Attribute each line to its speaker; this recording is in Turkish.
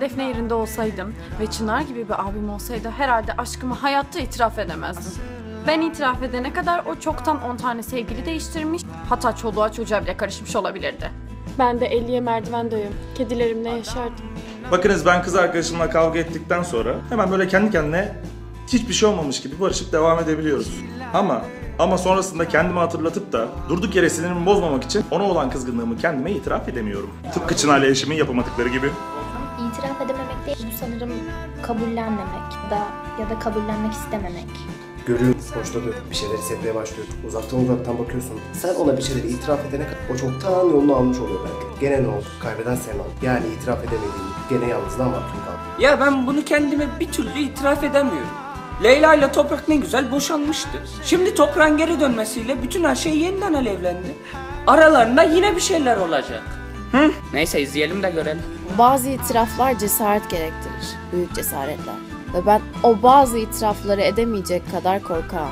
Speaker 1: Defne yerinde olsaydım ve Çınar gibi bir abim olsaydı herhalde aşkımı hayatta itiraf edemezdim. Ben itiraf edene kadar o çoktan 10 tane sevgili değiştirmiş, hatta çoluğa çocuğa bile karışmış olabilirdi. Ben de 50'ye merdiven dayım. Kedilerimle yaşardım.
Speaker 2: Bakınız ben kız arkadaşımla kavga ettikten sonra hemen böyle kendi kendine hiçbir şey olmamış gibi barışıp devam edebiliyoruz. Ama ama sonrasında kendimi hatırlatıp da durduk yere sinirimi bozmamak için ona olan kızgınlığımı kendime itiraf edemiyorum. Tıpkı Çınar'la eşimin yapamadıkları gibi.
Speaker 3: İtiraf edememek değil, bu sanırım kabullenmemek da ya da kabullenmek istememek.
Speaker 4: Görüyor, hoşlanıyor, bir şeyler hissetmeye başlıyor. Uzaktan uzaktan bakıyorsun. Sen ona bir şeyleri itiraf edene kadar o çoktan yolunu almış oluyor belki. Gene ne oldu? Kaybeden sen ol. Yani itiraf edemediğin, gene yalnızlığa mahkum kaldın.
Speaker 5: Ya ben bunu kendime bir türlü itiraf edemiyorum. Leyla ile Toprak ne güzel boşanmıştı. Şimdi Toprak'ın geri dönmesiyle bütün her şey yeniden alevlendi. Aralarında yine bir şeyler olacak. Hı? Neyse izleyelim de görelim.
Speaker 6: Bazı itiraflar cesaret gerektirir. Büyük cesaretler. Ve ben o bazı itirafları edemeyecek kadar korkağım.